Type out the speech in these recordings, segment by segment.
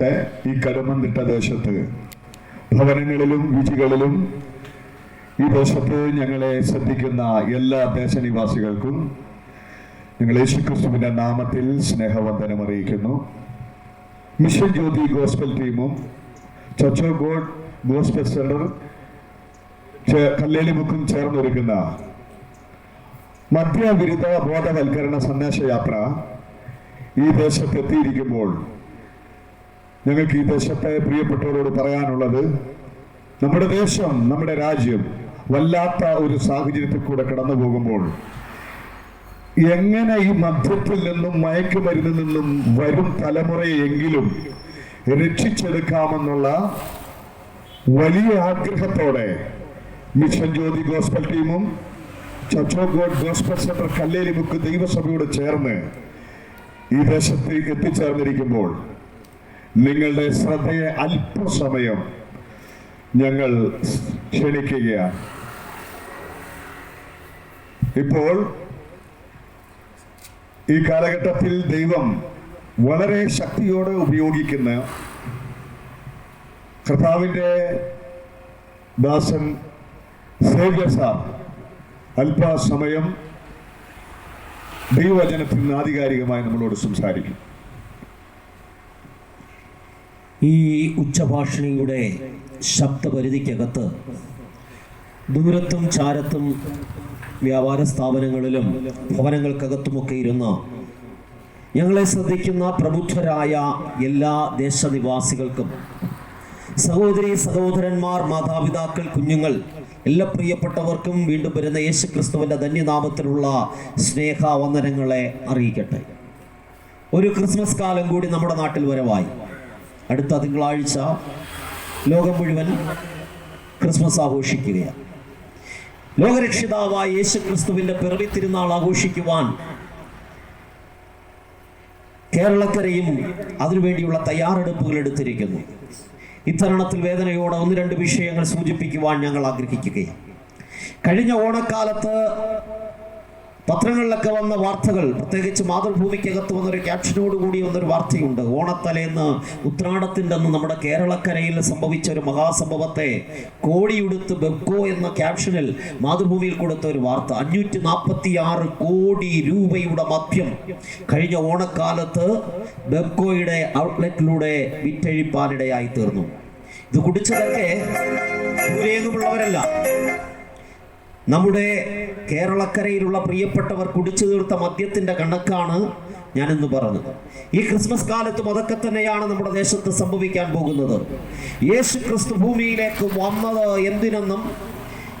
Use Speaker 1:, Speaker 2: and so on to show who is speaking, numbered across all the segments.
Speaker 1: അനുഗ്രഹിക്കട്ടെ ഈ കടമന്തിട്ട ദേശത്ത്. ഭവനങ്ങളിലും വീഴ്ചകളിലും ഈ ദേശത്ത് ഞങ്ങളെ ശ്രദ്ധിക്കുന്ന എല്ലാ ദേശനിവാസികൾക്കും ഞങ്ങൾ യേശുക്രിസ്തുവിന്റെ നാമത്തിൽ സ്നേഹവന്ദനം അറിയിക്കുന്നു. മിഷൻ ജ്യോതി ഗോസ്ബൽ ടീമും ചർച്ച് ഗോഡ് ഗോസ്ബൽ സെന്റർ കല്ലേലിമുക്കും ചേർന്നൊരുക്കുന്ന മദ്യവിരുദ്ധ ബോധവൽക്കരണ സന്ദേശയാത്ര ഈ ദേശത്ത് എത്തിയിരിക്കുമ്പോൾ ഞങ്ങൾക്ക് ഈ ദേശത്തെ പ്രിയപ്പെട്ടവരോട് പറയാനുള്ളത് നമ്മുടെ ദേശം നമ്മുടെ രാജ്യം വല്ലാത്ത ഒരു സാഹചര്യത്തിൽ കൂടെ കടന്നു പോകുമ്പോൾ എങ്ങനെ ഈ മദ്യത്തിൽ നിന്നും മയക്കുമരുന്നിൽ നിന്നും വരും തലമുറയെങ്കിലും രക്ഷിച്ചെടുക്കാമെന്നുള്ള വലിയ ആഗ്രഹത്തോടെ മിഷൻ ജ്യോതി ഗോസ്ബൽ ടീമും ചച്ചോഗോഡ് ഗോസ്ബൽ സെന്റർ കല്ലേലിമുക്ക് ദൈവസഭയോട് ചേർന്ന് ഈ ദേശത്ത് എത്തിച്ചേർന്നിരിക്കുമ്പോൾ നിങ്ങളുടെ ശ്രദ്ധയെ അല്പസമയം ഞങ്ങൾ ക്ഷണിക്കുകയാണ്. ഇപ്പോൾ ഈ കാലഘട്ടത്തിൽ ദൈവം വളരെ ശക്തിയോടെ ഉപയോഗിക്കുന്ന കർത്താവിന്റെ ദാസൻ സേവ്യർ സാർ അല്പസമയം ദൈവവചനത്തിൽ നിന്ന് ആധികാരികമായി നമ്മളോട് സംസാരിക്കും.
Speaker 2: ഈ ഉച്ചഭാഷിണിയുടെ ശബ്ദപരിധിക്കകത്ത് ദൂരത്തും ചാരത്തും വ്യാപാര സ്ഥാപനങ്ങളിലും ഭവനങ്ങൾക്കകത്തുമൊക്കെ ഇരുന്ന് ഞങ്ങളെ ശ്രദ്ധിക്കുന്ന പ്രബുദ്ധരായ എല്ലാ ദേശനിവാസികൾക്കും സഹോദരി സഹോദരന്മാർ മാതാപിതാക്കൾ കുഞ്ഞുങ്ങൾ എല്ലാ പ്രിയപ്പെട്ടവർക്കും വീണ്ടും വരുന്ന യേശു ക്രിസ്തുവിന്റെ ധന്യനാമത്തിലുള്ള സ്നേഹവന്ദനങ്ങളെ അറിയിക്കട്ടെ. ഒരു ക്രിസ്മസ് കാലം കൂടി നമ്മുടെ നാട്ടിൽ വരവായി. അടുത്ത തിങ്കളാഴ്ച ലോകം മുഴുവൻ ക്രിസ്മസ് ആഘോഷിക്കുകയാണ്. ലോകരക്ഷിതാവായ യേശു ക്രിസ്തുവിന്റെ പിറവി തിരുനാൾ ആഘോഷിക്കുവാൻ കേരളക്കരയും അതിനുവേണ്ടിയുള്ള തയ്യാറെടുപ്പുകൾ എടുത്തിരിക്കുന്നു. ഇത്തരണത്തിൽ വേദനയോടെ ഒന്ന് രണ്ട് വിഷയങ്ങൾ സൂചിപ്പിക്കുവാൻ ഞങ്ങൾ ആഗ്രഹിക്കുകയാണ്. കഴിഞ്ഞ ഓണക്കാലത്ത് പത്രങ്ങളിലൊക്കെ വന്ന വാർത്തകൾ പ്രത്യേകിച്ച് മാതൃഭൂമിക്കകത്ത് വന്നൊരു ക്യാപ്ഷനോട് കൂടി വന്നൊരു വാർത്തയുണ്ട്. ഓണത്തലേന്ന് ഉത്രാടത്തിന്റെ അന്ന് നമ്മുടെ കേരളക്കരയിൽ സംഭവിച്ച ഒരു മഹാസംഭവത്തെ കോടിയുടുത്ത് ബെബ്കോ എന്ന ക്യാപ്ഷനിൽ മാതൃഭൂമിയിൽ കൊടുത്ത ഒരു വാർത്ത. അഞ്ഞൂറ്റി നാൽപ്പത്തി ആറ് കോടി രൂപയുടെ മദ്യം കഴിഞ്ഞ ഓണക്കാലത്ത് ബെബ്കോയുടെ ഔട്ട്ലെറ്റിലൂടെ വിറ്റഴിപ്പാനിടയായി തീർന്നു. ഇത് കുടിച്ചതൊക്കെ ദൂരേകുമുള്ളവരല്ല നമ്മുടെ കേരളക്കരയിലുള്ള പ്രിയപ്പെട്ടവർ കുടിച്ചു തീർത്ത മദ്യത്തിന്റെ കണക്കാണ് ഞാനിന്ന് പറഞ്ഞത്. ഈ ക്രിസ്മസ് കാലത്തും അതൊക്കെ തന്നെയാണ് നമ്മുടെ ദേശത്ത് സംഭവിക്കാൻ പോകുന്നത്. യേശു ക്രിസ്തു ഭൂമിയിലേക്ക് വന്നത് എന്തിനെന്നും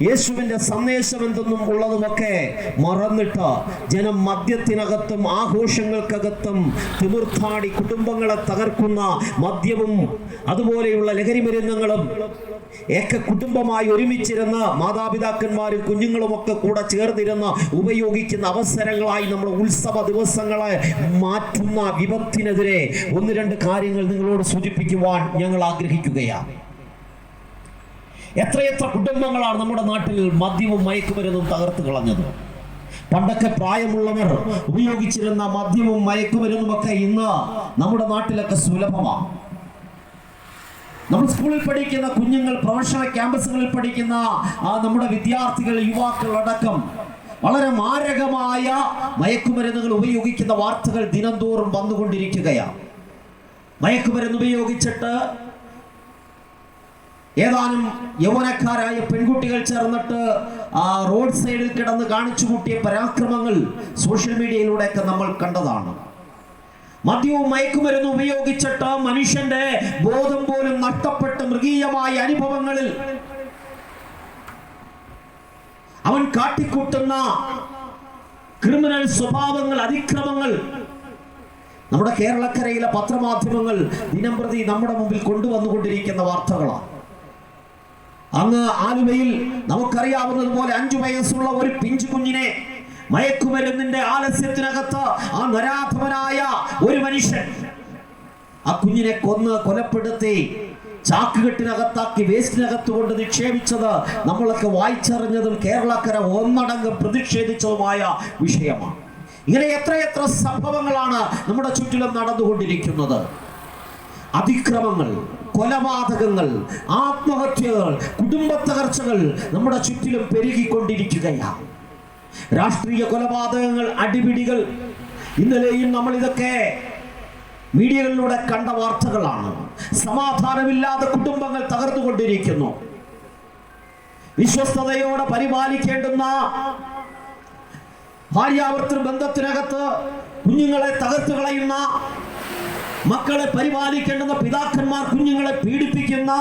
Speaker 2: യേശുവിന്റെ സന്ദേശം എന്തെന്നും ഉള്ളതുമൊക്കെ മറന്നിട്ട് ജനം മദ്യത്തിനകത്തും ആഘോഷങ്ങൾക്കകത്തും തിമിർത്താടി കുടുംബങ്ങളെ തകർക്കുന്ന മദ്യവും അതുപോലെയുള്ള ലഹരി മരുന്നുകളും ഏക കുടുംബമായി ഒരുമിച്ചിരുന്ന് മാതാപിതാക്കന്മാരും കുഞ്ഞുങ്ങളും ഒക്കെ കൂടെ ചേർന്നിരുന്ന് ഉപയോഗിക്കുന്ന അവസരങ്ങളായി നമ്മുടെ ഉത്സവ ദിവസങ്ങളെ മാറ്റുന്ന വിപത്തിനെതിരെ ഒന്ന് രണ്ട് കാര്യങ്ങൾ നിങ്ങളോട് സൂചിപ്പിക്കുവാൻ ഞങ്ങൾ ആഗ്രഹിക്കുകയാണ്. എത്രയെത്ര കുടുംബങ്ങളാണ് നമ്മുടെ നാട്ടിൽ മദ്യവും മയക്കുമരുന്നും തകർത്ത് കളഞ്ഞത്? പണ്ടൊക്കെ പ്രായമുള്ളവർ ഉപയോഗിച്ചിരുന്ന മദ്യവും മയക്കുമരുന്നും ഒക്കെ ഇന്ന് നമ്മുടെ നാട്ടിലൊക്കെ സുലഭമാണ്. നമ്മൾ സ്കൂളിൽ പഠിക്കുന്ന കുഞ്ഞുങ്ങൾ പ്രൊഫഷണൽ ക്യാമ്പസുകളിൽ പഠിക്കുന്ന നമ്മുടെ വിദ്യാർത്ഥികൾ യുവാക്കൾ അടക്കം വളരെ മാരകമായ മയക്കുമരുന്നുകൾ ഉപയോഗിക്കുന്ന വാർത്തകൾ ദിനംതോറും വന്നുകൊണ്ടിരിക്കുകയാണ്. മയക്കുമരുന്ന് ഉപയോഗിച്ചിട്ട് ഏതാനും യൗവനക്കാരായ പെൺകുട്ടികൾ ചേർന്നിട്ട് ആ റോഡ് സൈഡിൽ കിടന്ന് കാണിച്ചു കൂട്ടിയ പരാക്രമങ്ങൾ സോഷ്യൽ മീഡിയയിലൂടെയൊക്കെ നമ്മൾ കണ്ടതാണ്. മദ്യവും മയക്കുമരുന്ന് ഉപയോഗിച്ചിട്ട് മനുഷ്യന്റെ ബോധം പോലും നഷ്ടപ്പെട്ട് മൃഗീയമായ അനുഭവങ്ങളിൽ അവൻ കാട്ടിക്കൂട്ടുന്ന ക്രിമിനൽ സ്വഭാവങ്ങൾ അതിക്രമങ്ങൾ നമ്മുടെ കേരളക്കരയിലെ പത്രമാധ്യമങ്ങൾ ദിനം പ്രതി നമ്മുടെ മുമ്പിൽ കൊണ്ടുവന്നുകൊണ്ടിരിക്കുന്ന വാർത്തകളാണ്. അങ്ങ് ആലുവയിൽ നമുക്കറിയാവുന്നതുപോലെ അഞ്ചു വയസ്സുള്ള ഒരു പിഞ്ചു കുഞ്ഞിനെ മയക്കുമരുന്നിന്റെ ആലസ്യത്തിനകത്ത് ആ നരാധവനായ ഒരു മനുഷ്യൻ ആ കുഞ്ഞിനെ കൊന്ന് കൊലപ്പെടുത്തി ചാക്കുകെട്ടിനകത്താക്കി വേസ്റ്റിനകത്ത് കൊണ്ട് നിക്ഷേപിച്ചത് നമ്മളൊക്കെ വായിച്ചറിഞ്ഞതും കേരളക്കര ഒന്നടങ്കം പ്രതിഷേധിച്ചതുമായ വിഷയമാണ്. ഇങ്ങനെ എത്രയെത്ര സംഭവങ്ങളാണ് നമ്മുടെ ചുറ്റിലും നടന്നുകൊണ്ടിരിക്കുന്നത്. അതിക്രമങ്ങൾ കൊലപാതകങ്ങൾ ആത്മഹത്യകൾ കുടുംബ തകർച്ചകൾ നമ്മുടെ ചുറ്റിലും പെരുകിക്കൊണ്ടിരിക്കുകയാണ് രാഷ്ട്രീയ കൊലപാതകങ്ങൾ അടിപിടികൾ ഇന്നലെയും നമ്മൾ ഇതൊക്കെ മീഡിയകളിലൂടെ കണ്ട വാർത്തകളാണ്. സമാധാനമില്ലാതെ കുടുംബങ്ങൾ തകർന്നുകൊണ്ടിരിക്കുന്നു. വിശ്വസ്തയോടെ പരിപാലിക്കേണ്ടുന്ന ഭാര്യാവർത്തൃ ബന്ധത്തിനകത്ത് കുഞ്ഞുങ്ങളെ തകർത്തു കളയുന്ന മക്കളെ പരിപാലിക്കേണ്ടുന്ന പിതാക്കന്മാർ കുഞ്ഞുങ്ങളെ പീഡിപ്പിക്കുന്ന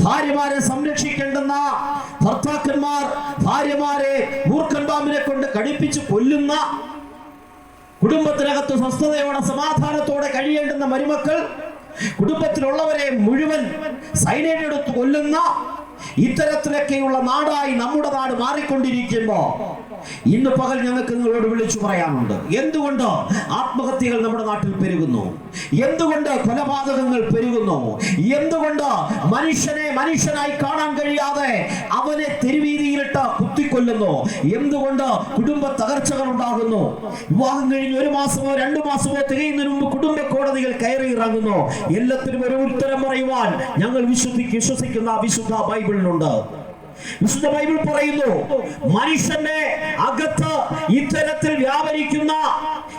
Speaker 2: ഭാര്യമാരെ സംരക്ഷിക്കേണ്ടുന്ന ഭർത്താക്കന്മാർ ഭാര്യമാരെ മൂർഖൻ പാമ്പിനെ കൊണ്ട് കടിപ്പിച്ച് കൊല്ലുന്ന കുടുംബത്തിനകത്ത് സ്വസ്ഥതയോടെ സമാധാനത്തോടെ കഴിയേണ്ടുന്ന മരുമക്കൾ കുടുംബത്തിലുള്ളവരെ മുഴുവൻ സൈനൈഡ് എടുത്ത് കൊല്ലുന്ന ഇത്തരത്തിലൊക്കെയുള്ള നാടായി നമ്മുടെ നാട് മാറിക്കൊണ്ടിരിക്കുമ്പോ ഇന്ന് പകൽ ഞങ്ങൾക്ക് നിങ്ങളോട് വിളിച്ചു പറയാനുണ്ട്. എന്തുകൊണ്ട് ആത്മഹത്യകൾ നമ്മുടെ നാട്ടിൽ പെരുകുന്നു? എന്തുകൊണ്ട് കൊലപാതകങ്ങൾ പെരുകുന്നു? എന്തുകൊണ്ട് മനുഷ്യനെ മനുഷ്യനായി കാണാൻ കഴിയാതെ അവനെ തെരുവീതിയിലിട്ട് കുത്തിക്കൊല്ലുന്നു. എന്തുകൊണ്ട്? കുടുംബ തകർച്ചകൾ ഉണ്ടാകുന്നു. വിവാഹം കഴിഞ്ഞ് ഒരു മാസമോ രണ്ടു മാസമോ തികയുന്നതിന് മുമ്പ് കുടുംബ കോടതികൾ കയറി ഇറങ്ങുന്നു. എല്ലാത്തിനും ഒരു ഉത്തരം പറയുവാൻ ഞങ്ങൾ വിശ്വസി വിശ്വസിക്കുന്ന വിശുദ്ധ ബൈബിളിലുണ്ട് വിശുദ്ധ ബൈബിൾ പറയുന്നു മനുഷ്യന്റെ അകത്ത് ഇത്തരത്തിൽ വ്യാപരിക്കുന്ന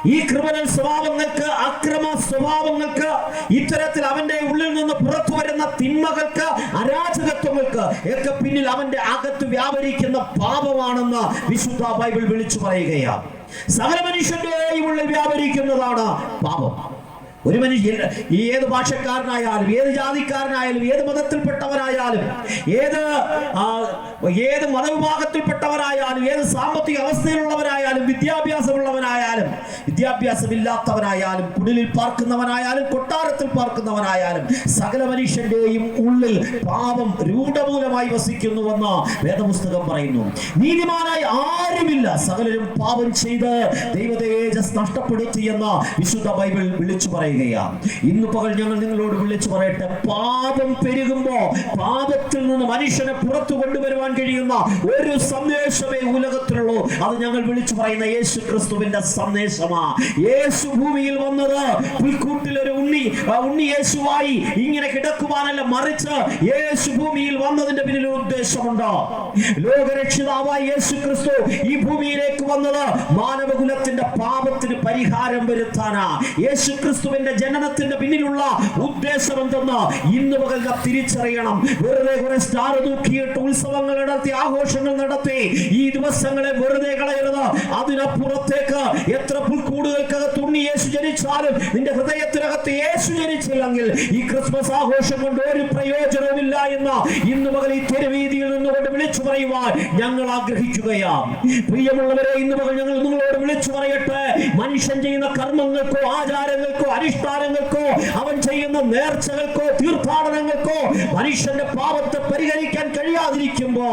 Speaker 2: ഈ ക്രിമിനൽ സ്വഭാവങ്ങൾക്ക് അക്രമ സ്വഭാവങ്ങൾക്ക് ഇത്തരത്തിൽ അവന്റെ ഉള്ളിൽ നിന്ന് പുറത്തു വരുന്ന തിന്മകൾക്ക് അരാജകത്വങ്ങൾക്ക് ഒക്കെ പിന്നിൽ അവന്റെ അകത്ത് വ്യാപരിക്കുന്ന പാപമാണെന്ന് വിശുദ്ധ ബൈബിൾ വിളിച്ചു പറയുകയാണ്. സകല മനുഷ്യന്റെയും ഉള്ളിൽ വ്യാപരിക്കുന്നതാണ് പാപം. ഒരു മനുഷ്യൻ ഈ ഏത് ഭാഷക്കാരനായാലും ഏത് ജാതിക്കാരനായാലും ഏത് മതത്തിൽപ്പെട്ടവനായാലും ഏത് ഏത് മതവിഭാഗത്തിൽപ്പെട്ടവനായാലും ഏത് സാമ്പത്തിക അവസ്ഥയിലുള്ളവനായാലും വിദ്യാഭ്യാസമുള്ളവനായാലും വിദ്യാഭ്യാസമില്ലാത്തവനായാലും കുടിലിൽ പാർക്കുന്നവനായാലും കൊട്ടാരത്തിൽ പാർക്കുന്നവനായാലും സകല മനുഷ്യന്റെയും ഉള്ളിൽ പാപം രൂഢമൂലമായി വസിക്കുന്നുവെന്ന് വേദപുസ്തകം പറയുന്നു. നീതിമാനായി ആരുമില്ല സകലരും പാപം ചെയ്ത് ദൈവതേജസ് നഷ്ടപ്പെടുത്തിയെന്ന് വിശുദ്ധ ബൈബിൾ വിളിച്ചു പറയുകയാണ്. ഇന്ന് പകൽ ഞങ്ങൾ നിങ്ങളോട് വിളിച്ചു പറയട്ടെ. പാപം പെരുകുമ്പോ പാപത്തിൽ നിന്ന് മനുഷ്യനെ പുറത്തു കൊണ്ടുവരുവാൻ കഴിയുന്ന ഒരു സന്ദേശമേ ഉലകത്തിലുള്ളൂ. അത് ഞങ്ങൾ വിളിച്ചു പറയുന്ന യേശു ക്രിസ്തുവിന്റെ സന്ദേശമാ. യേശു ഭൂമിയിൽ വന്നത് പുൽക്കൂട്ടിൽ ഒരു ഉണ്ണി ഉണ്ണി യേശുവായി ഇങ്ങനെ കിടക്കുവാനല്ല മറിച്ച് യേശു ഭൂമിയിൽ വന്നതിന്റെ പിന്നിൽ ഉദ്ദേശമുണ്ടോ. ലോകരക്ഷിതാവായി യേശു ക്രിസ്തു ഈ ഭൂമിയിലേക്ക് വന്നത് മാനവകുലത്തിന്റെ പാപത്തിന് പരിഹാരം വരുത്താനാ. യേശു ക്രിസ്തുവിന്റെ ജനനത്തിന്റെ പിന്നിലുള്ള ഉദ്ദേശം എന്തെന്ന് ഇന്ന് പകൽ തിരിച്ചറിയണം. വെറുതെ കുറെ സ്റ്റാർ തൂക്കിയിട്ട് ഉത്സവങ്ങൾ നടത്തി ആഘോഷങ്ങൾ നടത്തി ഈ ദിവസങ്ങളെ വെറുതെ കളയരുത്. അതിനപ്പുറത്തേക്ക് എത്ര പുൽക്കൂടുകൾക്കകത്ത് ഉണ്ണി യേശു ജനിച്ചാലും നിന്റെ ഹൃദയത്തിനകത്ത് യേശു ജനിച്ചില്ലെങ്കിൽ ഈ ക്രിസ്മസ് ആഘോഷം കൊണ്ട് ഒരു പ്രയോജനവുമില്ല എന്ന് ഇന്ന് പകൽ ഈ തെരുവീതിയിൽ നിന്നുകൊണ്ട് വിളിച്ചു പറയുവാൻ ഞങ്ങൾ ആഗ്രഹിക്കുകയാണ്. പ്രിയമുള്ളവരെ ഇന്ന് പകൽ ഞങ്ങൾ നിങ്ങളോട് വിളിച്ചു പറയട്ടെ. മനുഷ്യൻ ചെയ്യുന്ന കർമ്മങ്ങൾക്കോ ആചാരങ്ങൾക്കോ അനുഷ്ഠാനങ്ങൾക്കോ അവൻ ചെയ്യുന്ന നേർച്ചകൾക്കോ തീർത്ഥാടനങ്ങൾക്കോ മനുഷ്യന്റെ പാപത്തെ പരിഹരിക്കാൻ കഴിയാതിരിക്കുമ്പോ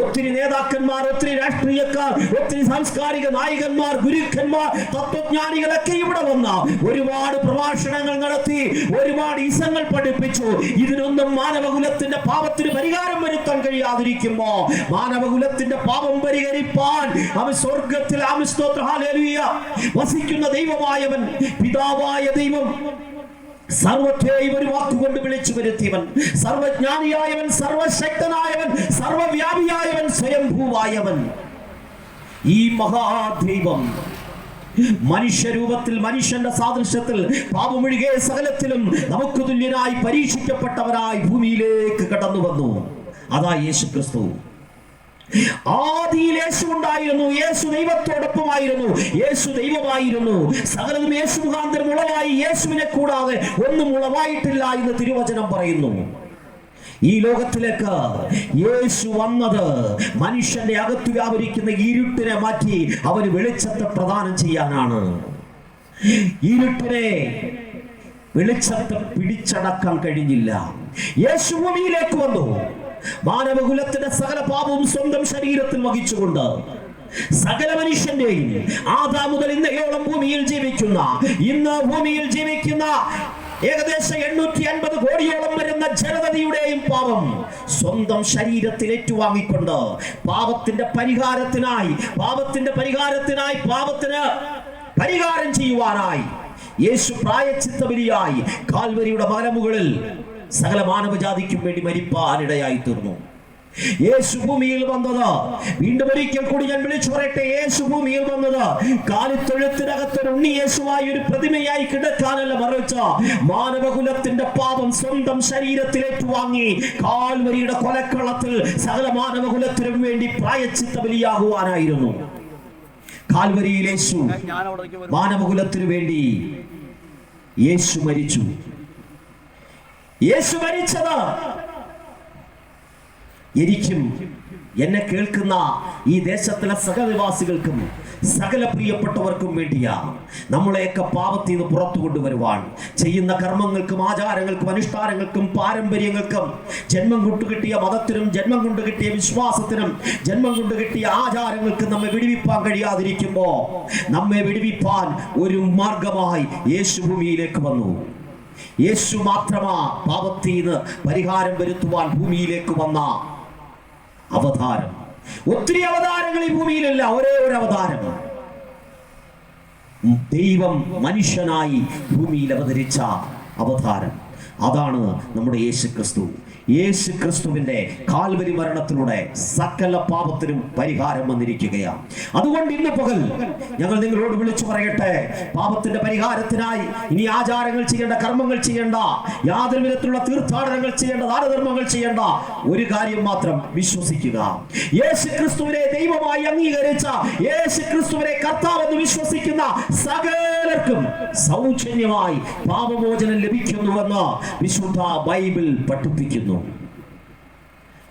Speaker 2: ഒത്തിരി നേതാക്കന്മാർ ഒത്തിരി രാഷ്ട്രീയക്കാർ ഒത്തിരി സാംസ്കാരിക നായകന്മാർ ഗുരുക്കന്മാർ തത്വജ്ഞാനികളൊക്കെ ഇവിടെ വന്ന ഒരുപാട് പ്രഭാഷണങ്ങൾ നടത്തി ഒരുപാട് ഇസങ്ങൾ പഠിപ്പിച്ചു. ഇതിനൊന്നും മാനവകുലത്തിന്റെ പാപത്തിന് പരിഹാരം വരുത്താൻ കഴിയാതിരിക്കുമോ? മാനവകുലത്തിന്റെ പാപം പരിഹരിപ്പാൻ അവൻ സ്വർഗത്തിൽ വസിക്കുന്ന ദൈവമായവൻ പിതാവായ ദൈവം സർവത്തെയും ഒരു വാക്കുകൊണ്ട് വിളിച്ചു വരുത്തിയവൻ സർവജ്ഞാനിയായവൻ സർവശക്തനായവൻ സർവവ്യാപിയായവൻ സ്വയംഭൂവായവൻ. ഈ മഹാദൈവം മനുഷ്യരൂപത്തിൽ മനുഷ്യന്റെ സാദൃശ്യത്തിൽ പാപമൊഴികെ സകലത്തിലും നമുക്ക് തുല്യനായി പരീക്ഷിക്കപ്പെട്ടവനായി ഭൂമിയിലേക്ക് കടന്നു വന്നു അതാ യേശു ക്രിസ്തു ആദിയിൽ യേശു ഉണ്ടായിരുന്നു യേശു ദൈവത്തോടൊപ്പമായിരുന്നു. യേശു ദൈവമായിരുന്നു. സകലതും യേശു മുഖാന്തരം ഉളവായി. യേശുവിനെ കൂടാതെ ഒന്നും ഉളവായിട്ടില്ല എന്ന് തിരുവചനം പറയുന്നു. ഈ ലോകത്തിലേക്ക് യേശു വന്നത് മനുഷ്യന്റെ അകത്ത് വ്യാപരിക്കുന്ന ഇരുട്ടിനെ മാറ്റി അവന് വെളിച്ചത്തെ പ്രദാനം ചെയ്യാനാണ്. ഇരുട്ടിനെ വെളിച്ചത്തെ പിടിച്ചടക്കാൻ കഴിഞ്ഞില്ല. യേശു ഭൂമിയിലേക്ക് വന്നു. മാനവകുലത്തിന്റെ സകല പാപവും സ്വന്തം ശരീരത്തിൽ വഹിച്ചുകൊണ്ട് സകല മനുഷ്യന്റെയും ആദാ മുതൽ ഇന്നയോളം ഭൂമിയിൽ ജീവിക്കുന്ന ഇന്ന് ഭൂമിയിൽ ജീവിക്കുന്ന ഏകദേശം എണ്ണൂറ്റി അൻപത് കോടിയോളം വരുന്ന ജനതയുടെയും പാപം സ്വന്തം ശരീരത്തിൽ ഏറ്റുവാങ്ങിക്കൊണ്ട് പാപത്തിന്റെ പരിഹാരത്തിനായി പാപത്തിന്റെ പരിഹാരത്തിനായി പാപത്തിന് പരിഹാരം ചെയ്യുവാനായി യേശു പ്രായച്ചിത്ത ബലിയായി കാൽവരിയുടെ മലമുകളിൽ സകല മാനവജാതിക്കും വേണ്ടി മരിപ്പാനിടയായി തീർന്നു. യേശു ഭൂമിയിൽ വന്നത്. വീണ്ടും ഒരിക്കൽ കൂടി ഞാൻ വിളിച്ചു പറയട്ടെ. യേശു ഭൂമിയിൽ വന്നത്. കാലിത്തൊഴുത്തിനകത്തൊരു ഉണ്ണി യേശുവായി ഒരു പ്രതിമയായി കിടക്കാനല്ല മറിച്ച മാനവകുലത്തിന്റെ പാപം സ്വന്തം ശരീരത്തിൽ ഏറ്റുവാങ്ങി കാൽവരിയുടെ കൊലക്കളത്തിൽ സകല മാനവകുലത്തിനും വേണ്ടി പ്രായച്ചിത്ത ബലിയാകുവാനായിരുന്നു. കാൽവരിയിൽ യേശു മാനവകുലത്തിനു വേണ്ടി യേശു മരിച്ചു. യേശു മരിച്ചത്. എനിക്കും എന്നെ കേൾക്കുന്ന ഈ ദേശത്തിലെ സഹനിവാസികൾക്കും സകല പ്രിയപ്പെട്ടവർക്കും വേണ്ടിയാ നമ്മളെയൊക്കെ പാപത്തിൽ നിന്ന് പുറത്തു കൊണ്ടുവരുവാൻ ചെയ്യുന്ന കർമ്മങ്ങൾക്കും ആചാരങ്ങൾക്കും അനുഷ്ഠാനങ്ങൾക്കും പാരമ്പര്യങ്ങൾക്കും ജന്മം കൊണ്ട് കിട്ടിയ മതത്തിനും ജന്മം കൊണ്ട് കിട്ടിയ വിശ്വാസത്തിനും ജന്മം കൊണ്ട് കിട്ടിയ ആചാരങ്ങൾക്കും നമ്മെ വിടുവിപ്പാൻ കഴിയാതിരിക്കുമ്പോൾ നമ്മെ വിടുവിപ്പാൻ ഒരു മാർഗമായി യേശുഭൂമിയിലേക്ക് വന്നു. യേശു മാത്രമാ പാപത്തിന് പരിഹാരം വരുത്തുവാൻ ഭൂമിയിലേക്ക് വന്ന അവതാരം. ഒത്തിരി അവതാരങ്ങൾ ഈ ഭൂമിയിലല്ല ഒരേ ഒരു അവതാരം. ദൈവം മനുഷ്യനായി ഭൂമിയിൽ അവതരിച്ച അവതാരം. അതാണ് നമ്മുടെ യേശു ക്രിസ്തു യേശു ക്രിസ്തുവിന്റെ കാൽവരി മരണത്തിലൂടെ സകല പാപത്തിനും പരിഹാരം വന്നിരിക്കുകയാണ്. അതുകൊണ്ട് ഇന്ന് പകൽ ഞങ്ങൾ നിങ്ങളോട് വിളിച്ചു പറയട്ടെ. പാപത്തിന്റെ പരിഹാരത്തിനായി ഇനി ആചാരങ്ങൾ ചെയ്യേണ്ട കർമ്മങ്ങൾ ചെയ്യേണ്ട യാതൊരു വിധത്തിലുള്ള തീർത്ഥാടനങ്ങൾ ചെയ്യേണ്ട ദാനധർമ്മങ്ങൾ ചെയ്യേണ്ട ഒരു കാര്യം മാത്രം വിശ്വസിക്കുക. യേശു ക്രിസ്തുവിനെ ദൈവമായി അംഗീകരിച്ച യേശു ക്രിസ്തുവിനെ കർത്താവെന്ന് വിശ്വസിക്കുന്ന സകലർക്കും സൗജന്യമായി പാപമോചനം ലഭിക്കുന്നുവെന്ന് വിശുദ്ധ ബൈബിൾ പഠിപ്പിക്കുന്നു.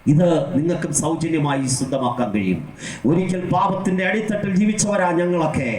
Speaker 2: ഇത് നിങ്ങൾക്കും സൗജന്യമായി സ്വന്തമാക്കാൻ കഴിയും. ഒരിക്കൽ പാപത്തിന്റെ അടിത്തട്ടിൽ ജീവിച്ചവരാ ഞങ്ങളൊക്കെ.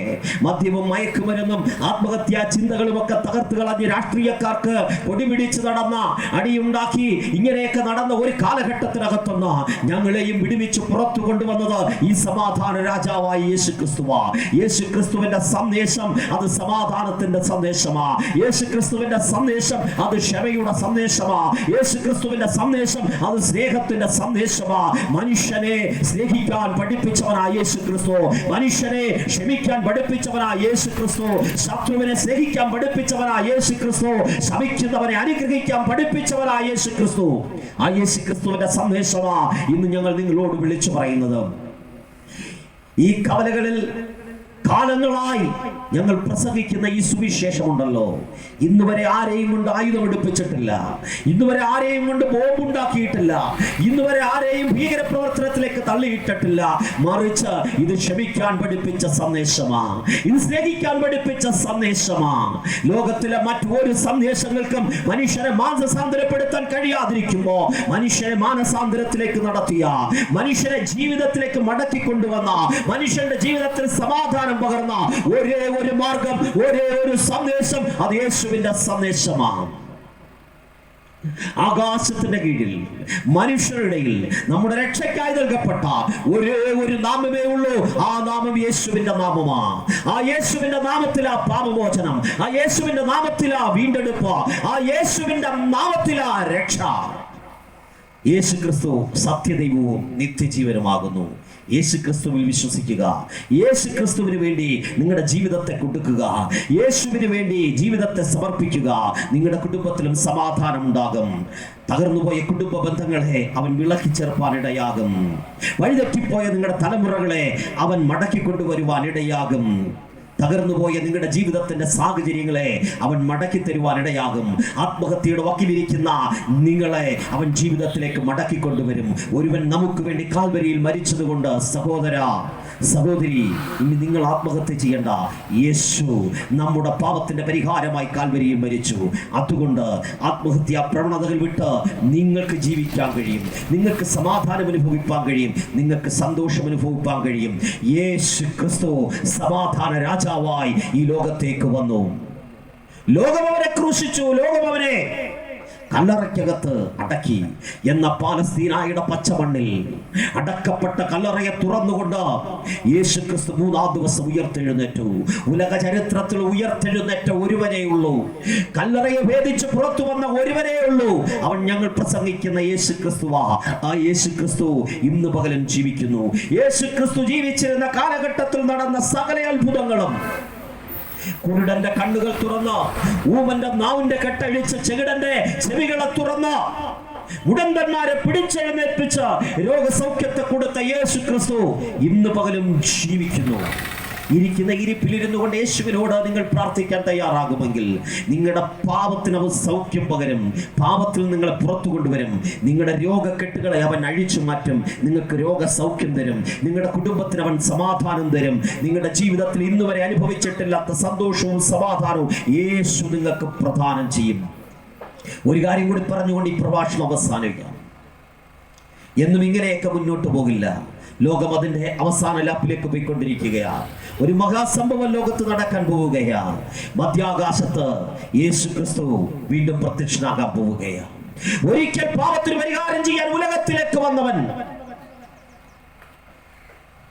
Speaker 2: മദ്യവും മയക്കുമരുന്നും ആത്മഹത്യാ ചിന്തകളും ഒക്കെ തകർത്ത് കളഞ്ഞ് രാഷ്ട്രീയക്കാർക്ക് പൊടിപിടിച്ച് നടന്ന അടിയുണ്ടാക്കി ഇങ്ങനെയൊക്കെ നടന്ന ഒരു കാലഘട്ടത്തിനകത്തുനിന്ന് ഞങ്ങളെയും വിടുവിച്ച് പുറത്തു കൊണ്ടുവന്നത് ഈ സമാധാന രാജാവായി യേശു ക്രിസ്തുവാ യേശു ക്രിസ്തുവിന്റെ സന്ദേശം അത് സമാധാനത്തിന്റെ സന്ദേശമാ. യേശു ക്രിസ്തുവിന്റെ സന്ദേശം അത് ക്ഷമയുടെ സന്ദേശമാ. യേശു ക്രിസ്തുവിന്റെ സന്ദേശം അത് സ്നേഹത്തിന്റെ സന്ദേശമാ. മനുഷ്യനെ സ്നേഹിക്കാൻ പഠിപ്പിച്ചവനായ യേശു ക്രിസ്തു മനുഷ്യനെ ക്ഷമിക്കാൻ പഠിപ്പിച്ചവനായ യേശു ക്രിസ്തു ശത്രുവിനെ സ്നേഹിക്കാൻ പഠിപ്പിച്ചവനായ യേശു ക്രിസ്തു ശമിക്കുന്നവനെ അനുഗ്രഹിക്കാൻ പഠിപ്പിച്ചവനായ യേശു ക്രിസ്തു ആ യേശു ക്രിസ്തുവിന്റെ സന്ദേശമാ ഇന്ന് ഞങ്ങൾ നിങ്ങളോട് വിളിച്ചു പറയുന്നത്. ഈ കവലകളിൽ കാലങ്ങളായി ഞങ്ങൾ പ്രസംഗിക്കുന്ന ഈ സുവിശേഷമുണ്ടല്ലോ. ഇന്ന് വരെ ആരെയും കൊണ്ട് ആയുധം എടുപ്പിച്ചിട്ടില്ല. ഇന്ന് വരെ ആരെയും കൊണ്ട് ബോംബ് ഉണ്ടാക്കിയിട്ടില്ല ഇന്ന് വരെ ആരെയും ഭീകരപ്രവർത്തനത്തിലേക്ക് തള്ളിയിട്ടിട്ടില്ല. മറിച്ച് ഇത് ക്ഷമിക്കാൻ പഠിപ്പിച്ച സന്ദേശമാണ് ഇത് സ്നേഹിക്കാൻ പഠിപ്പിച്ച സന്ദേശമാണ് ലോകത്തിലെ മറ്റൊരു സന്ദേശങ്ങൾക്കും മനുഷ്യരെ മാനസാന്തരപ്പെടുത്താൻ കഴിയാതിരിക്കുമ്പോ മനുഷ്യരെ മാനസാന്തരത്തിലേക്ക് നടത്തിയ മനുഷ്യരെ ജീവിതത്തിലേക്ക് മടക്കി കൊണ്ടുവന്ന മനുഷ്യന്റെ ജീവിതത്തിൽ സമാധാനം പകർന്ന? ഒരേ ഒരു മാർഗം ഒരേ ഒരു സന്ദേശം അത് യേശുവിന്റെ സന്ദേശമാണ്. ആകാശത്തിന്റെ കീഴിൽ മനുഷ്യരുടെ നമ്മുടെ രക്ഷയ്ക്കായി നൽകപ്പെട്ട ഒരേ ഒരു നാമമേ ഉള്ളൂ. ആ നാമം യേശുവിന്റെ നാമമാ ആ യേശുവിന്റെ നാമത്തിലാ പാപമോചനം. ആ യേശുവിന്റെ നാമത്തിലാ വീണ്ടെടുപ്പ്. ആ യേശുവിന്റെ നാമത്തിലാ രക്ഷ. യേശു ക്രിസ്തു സത്യദൈവവും നിത്യജീവനുമാകുന്നു. യേശു ക്രിസ്തുവിൽ വിശ്വസിക്കുക. യേശു ക്രിസ്തുവിന് വേണ്ടി നിങ്ങളുടെ ജീവിതത്തെ കൊടുക്കുക. യേശുവിന് വേണ്ടി ജീവിതത്തെ സമർപ്പിക്കുക. നിങ്ങളുടെ കുടുംബത്തിലും സമാധാനം ഉണ്ടാകും. തകർന്നുപോയ കുടുംബ ബന്ധങ്ങളെ അവൻ വിളക്കി ചേർപ്പാൻ ഇടയാകും. വഴിതെറ്റിപ്പോയ നിങ്ങളുടെ തലമുറകളെ അവൻ മടക്കി കൊണ്ടുവരുവാൻ ഇടയാകും. തകർന്നുപോയ നിങ്ങളുടെ ജീവിതത്തിന്റെ സാഹചര്യങ്ങളെ അവൻ മടക്കി തരുവാൻ ഇടയാകും. ആത്മഹത്യയുടെ വക്കിലിരിക്കുന്ന നിങ്ങളെ അവൻ ജീവിതത്തിലേക്ക് മടക്കി കൊണ്ടുവരും ഒരുവൻ നമുക്ക് വേണ്ടി കാൽവരിയിൽ മരിച്ചതുകൊണ്ട് സഹോദര സഹോദരി ഇനി നിങ്ങൾ ആത്മഹത്യ ചെയ്യേണ്ട. യേശു നമ്മുടെ പാപത്തിന്റെ പരിഹാരമായി കാൽവരിയിൽ മരിച്ചു. അതുകൊണ്ട് ആത്മഹത്യാ പ്രവണതകൾ വിട്ട് നിങ്ങൾക്ക് ജീവിക്കാൻ കഴിയും. നിങ്ങൾക്ക് സമാധാനം അനുഭവിക്കാൻ കഴിയും. നിങ്ങൾക്ക് സന്തോഷം അനുഭവിക്കാൻ കഴിയും. യേശു ക്രിസ്തു സമാധാന രാജാവായി ഈ ലോകത്തേക്ക് വന്നു. ലോകം അവനെ ക്രൂശിച്ചു. ലോകം അവനെ കല്ലറയ്ക്കകത്ത് അടക്കി എന്ന പാലസ്തീനായുടെ പച്ചമണ്ണിൽ അടക്കപ്പെട്ട കല്ലറയെ തുറന്നുകൊണ്ട് യേശു ക്രിസ്തു മൂന്നാം ദിവസം ഉയർത്തെഴുന്നേറ്റു. ഉലക ചരിത്രത്തിൽ ഉയർത്തെഴുന്നേറ്റ ഒരുവനേ ഉള്ളൂ. കല്ലറയെ ഭേദിച്ച് പുറത്തു വന്ന ഒരുവനേ ഉള്ളൂ. അവൻ ഞങ്ങൾ പ്രസംഗിക്കുന്ന യേശു ക്രിസ്തുവാ ആ യേശു ക്രിസ്തു ഇന്ന് പകലും ജീവിക്കുന്നു. യേശു ക്രിസ്തു ജീവിച്ചിരുന്ന കാലഘട്ടത്തിൽ നടന്ന സകല അത്ഭുതങ്ങളും കുരുടന്റെ കണ്ണുകൾ തുറന്ന്. ഊമന്റെ നാവിന്റെ കെട്ടഴിച്ച് ചെകിടന്റെ ചെവികളെ തുറന്ന്. ഉടമ്പന്മാരെ പിടിച്ചെഴുന്നേൽപ്പിച്ച രോഗസൗഖ്യത്തെ കൊടുത്ത യേശു ക്രിസ്തു ഇന്ന് പകലും ജീവിക്കുന്നു. ഇരിക്കുന്ന ഇരിപ്പിലിരുന്നു കൊണ്ട് യേശുവിനോട് നിങ്ങൾ പ്രാർത്ഥിക്കാൻ തയ്യാറാകുമെങ്കിൽ നിങ്ങളുടെ പാപത്തിന് അവൻ സൗഖ്യം പകരും. പാപത്തിൽ നിങ്ങളെ പുറത്തു കൊണ്ടുവരും. നിങ്ങളുടെ രോഗക്കെട്ടുകളെ അവൻ അഴിച്ചു മാറ്റും. നിങ്ങൾക്ക് രോഗസൗഖ്യം തരും. നിങ്ങളുടെ കുടുംബത്തിന് അവൻ സമാധാനം തരും. നിങ്ങളുടെ ജീവിതത്തിൽ ഇന്ന് വരെ അനുഭവിച്ചിട്ടില്ലാത്ത സന്തോഷവും സമാധാനവും യേശു നിങ്ങൾക്ക് പ്രദാനം ചെയ്യും. ഒരു കാര്യം കൂടി പറഞ്ഞുകൊണ്ട് ഈ പ്രഭാഷണം അവസാനിക്കാം. എന്നും ഇങ്ങനെയൊക്കെ മുന്നോട്ട് പോകില്ല. ലോകം അതിന്റെ അവസാന ലാപ്പിലേക്ക് പോയിക്കൊണ്ടിരിക്കുകയാണ്. ഒരു മഹാസംഭവം ലോകത്ത് നടക്കാൻ പോവുകയാണ്. മധ്യാകാശത്ത് യേശു ക്രിസ്തു വീണ്ടും പ്രത്യക്ഷനാകാൻ പോവുകയാണ്. ഒരിക്കൽ പാപത്തിന് പരിഹാരം ചെയ്യാൻ ഉലകത്തിലേക്ക് വന്നവൻ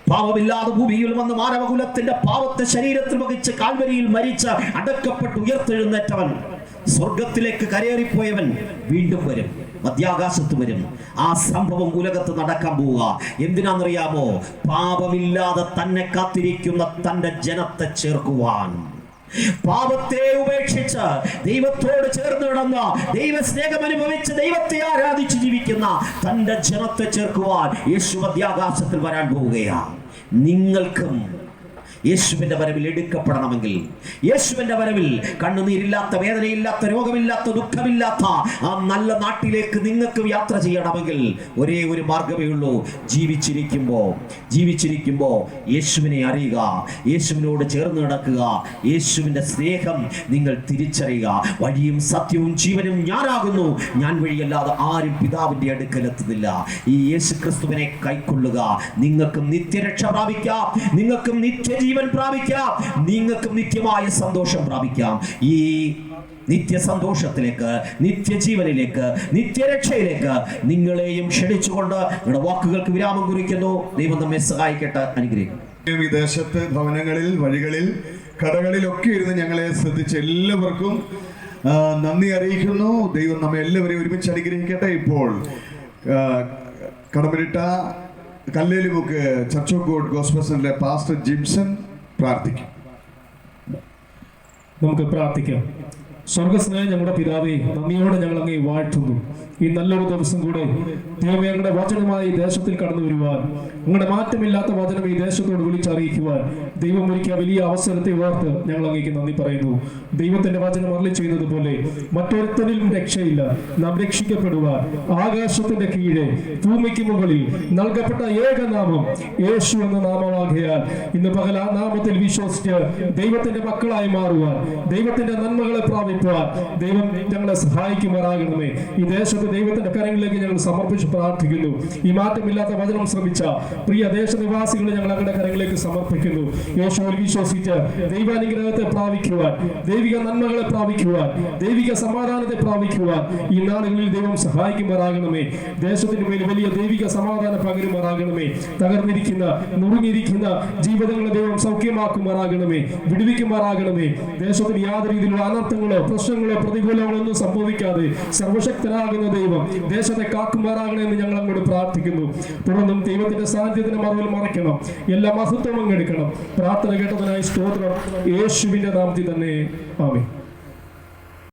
Speaker 2: പാപമില്ലാതെ ഭൂമിയിൽ വന്ന് മാനവകുലത്തിന്റെ പാവത്തെ ശരീരത്തിൽ വഹിച്ച് കാൽവരിയിൽ മരിച്ച അടക്കപ്പെട്ട് ഉയർത്തെഴുന്നേറ്റവൻ സ്വർഗത്തിലേക്ക് കരയേറിപ്പോയവൻ വീണ്ടും വരും. മധ്യാകാശത്ത് വരും. ആ സംഭവം ഉലകത്ത് നടക്കാൻ പോവുക. എന്തിനാണെന്നറിയാമോ? പാപമില്ലാതെ തന്നെ കാത്തിരിക്കുന്ന തന്റെ ജനത്തെ ചേർക്കുവാൻ. പാപത്തെ ഉപേക്ഷിച്ച് ദൈവത്തോട് ചേർന്ന് കിടന്ന ദൈവ സ്നേഹം അനുഭവിച്ച് ദൈവത്തെ ആരാധിച്ച് ജീവിക്കുന്ന തന്റെ ജനത്തെ ചേർക്കുവാൻ യേശു മധ്യാകാശത്തിൽ വരാൻ പോവുകയാണ്. നിങ്ങൾക്കും യേശുവിന്റെ വരവിൽ എടുക്കപ്പെടണമെങ്കിൽ യേശുവിന്റെ വരവിൽ കണ്ണുനീരില്ലാത്ത വേദനയില്ലാത്ത രോഗമില്ലാത്ത ദുഃഖമില്ലാത്ത ആ നല്ല നാട്ടിലേക്ക് നിങ്ങൾക്ക് യാത്ര ചെയ്യണമെങ്കിൽ ഒരേ ഒരു മാർഗമേ ഉള്ളൂ. ജീവിച്ചിരിക്കുമ്പോൾ ജീവിച്ചിരിക്കുമ്പോൾ യേശുവിനെ അറിയുക യേശുവിനോട് ചേർന്ന് നടക്കുക യേശുവിന്റെ സ്നേഹം നിങ്ങൾ തിരിച്ചറിയുക. വഴിയും സത്യവും ജീവനും ഞാനാകുന്നു. ഞാൻ വഴിയല്ലാതെ ആരും പിതാവിന്റെ അടുക്കലെത്തുന്നില്ല ഈ യേശു ക്രിസ്തുവിനെ കൈക്കൊള്ളുക. നിങ്ങൾക്കും നിത്യരക്ഷ പ്രാപിക്കാം. നിങ്ങൾക്കും നിത്യജീവൻ പ്രാപിക്കാം. നിങ്ങൾക്ക് നിത്യമായ സന്തോഷം പ്രാപിക്കാം. ഈ നിത്യ സന്തോഷത്തിലേക്ക് നിത്യജീവനിലേക്ക് നിത്യരക്ഷയിലേക്ക് നിങ്ങളെയും ക്ഷണിച്ചുകൊണ്ട് നിങ്ങളുടെ വാക്കുകൾക്ക് വിരാമം കുറിക്കുന്നു. ദൈവം നമ്മെ സഹായിക്കട്ടെ. അനുഗ്രഹിക്കും
Speaker 1: വിദേശത്ത് ദേശത്ത് ഭവനങ്ങളിൽ വഴികളിൽ കടകളിലൊക്കെ ഇരുന്ന് ഞങ്ങളെ ശ്രദ്ധിച്ച എല്ലാവർക്കും നന്ദി അറിയിക്കുന്നു. ദൈവം നമ്മെ എല്ലാവരെയും ഒരുമിച്ച് അനുഗ്രഹിക്കട്ടെ. ഇപ്പോൾ കടമരിട്ട കല്ലേലിമുക്ക് ചർച്ച് ഓഫ് ഗോഡ് ഗോസ്പസിലെ പാസ്റ്റർ ജിംസൺ പ്രാർത്ഥിക്കും.
Speaker 3: നമുക്ക് പ്രാർത്ഥിക്കാം. സ്വർഗസ്നേഹ ഞങ്ങളുടെ പിതാവേ നന്ദിയോടെ ഞങ്ങൾ അങ്ങേ വാഴ്ത്തുന്നു. ഈ നല്ലൊരു ദിവസം കൂടെ ദൈവമേ ഞങ്ങളുടെ വചനമായി ദേശത്തിൽ കടന്നു വരുവാൻ ഞങ്ങളുടെ മാറ്റമില്ലാത്ത വചനം ഈ ദേശത്തോട് വിളിച്ചറിയിക്കുവാൻ ദൈവം ഒരുക്കിയ വലിയ അവസരത്തെ ഓർത്ത് ഞങ്ങൾ അങ്ങേക്ക് നന്ദി പറയുന്നു. ദൈവത്തിന്റെ വചനം ചെയ്യുന്നത് പോലെ മറ്റൊരുത്തനിലും രക്ഷയില്ല. നാം രക്ഷിക്കപ്പെടുവാൻ ആകാശത്തിന്റെ കീഴെ ഭൂമിക്ക് മുകളിൽ നൽകപ്പെട്ട ഏകനാമം യേശു എന്ന നാമമാകിയാൽ ഇന്ന് പകൽ ആ നാമത്തിൽ വിശ്വസിച്ച് ദൈവത്തിന്റെ മക്കളായി മാറുവാൻ ദൈവത്തിന്റെ നന്മകളെ പ്രാപിക്കുവാൻ ദൈവം ഞങ്ങളെ സഹായിക്കുമാറാകണമേ. ഈ ദേശത്ത് ദൈവത്തിന്റെ കരങ്ങളിലേക്ക് ഞങ്ങൾ സമർപ്പിച്ച് പ്രാർത്ഥിക്കുന്നു. ഈ മാറ്റമില്ലാത്ത വചനം ശ്രമിച്ച പ്രിയ ദേശനിവാസികളെ ഞങ്ങൾ അങ്ങയുടെ കരങ്ങളിലേക്ക് സമർപ്പിക്കുന്നു. യേശുവിൽ വിശ്വസിച്ച് ദൈവാനുഗ്രഹത്തെ പ്രാപിക്കുവാൻ ദൈവിക നന്മകളെ പ്രാപിക്കുവാൻ ദൈവിക സമാധാനത്തെ പ്രാപിക്കുവാൻ ഈ നാളുകളിൽ ദൈവം സഹായിക്കുമാറാകണമേ. ദേശത്തിന് മേൽ വലിയ ദൈവിക സമാധാനം പകരുമാറാകണമേ. തകർന്നിരിക്കുന്ന നുറുങ്ങിയിരിക്കുന്ന ജീവിതങ്ങളെ ദൈവം സൗഖ്യമാക്കുമാറാകണമേ വിടുവിക്കുമാറാകണമേ. ദേശത്തിന് യാതൊരു രീതിയിലുള്ള അനർത്ഥങ്ങളോ പ്രശ്നങ്ങളോ പ്രതികൂലങ്ങളോ ഒന്നും സംഭവിക്കാതെ സർവശക്തനാകുന്ന ദൈവം ദേശത്തെ കാക്കുമാറാകണമെന്ന് ഞങ്ങൾ അങ്ങോട്ട് പ്രാർത്ഥിക്കുന്നു. തുടർന്നും ദൈവത്തിന്റെ സാന്നിധ്യത്തിന് മറവിൽ മറയ്ക്കണം. എല്ലാ മഹത്വം അങ്ങെടുക്കണം പ്രാർത്ഥന കേട്ടതിനായി സ്തോത്രം യേശുവിന്റെ നാമത്തിൽ തന്നെ. ആമേ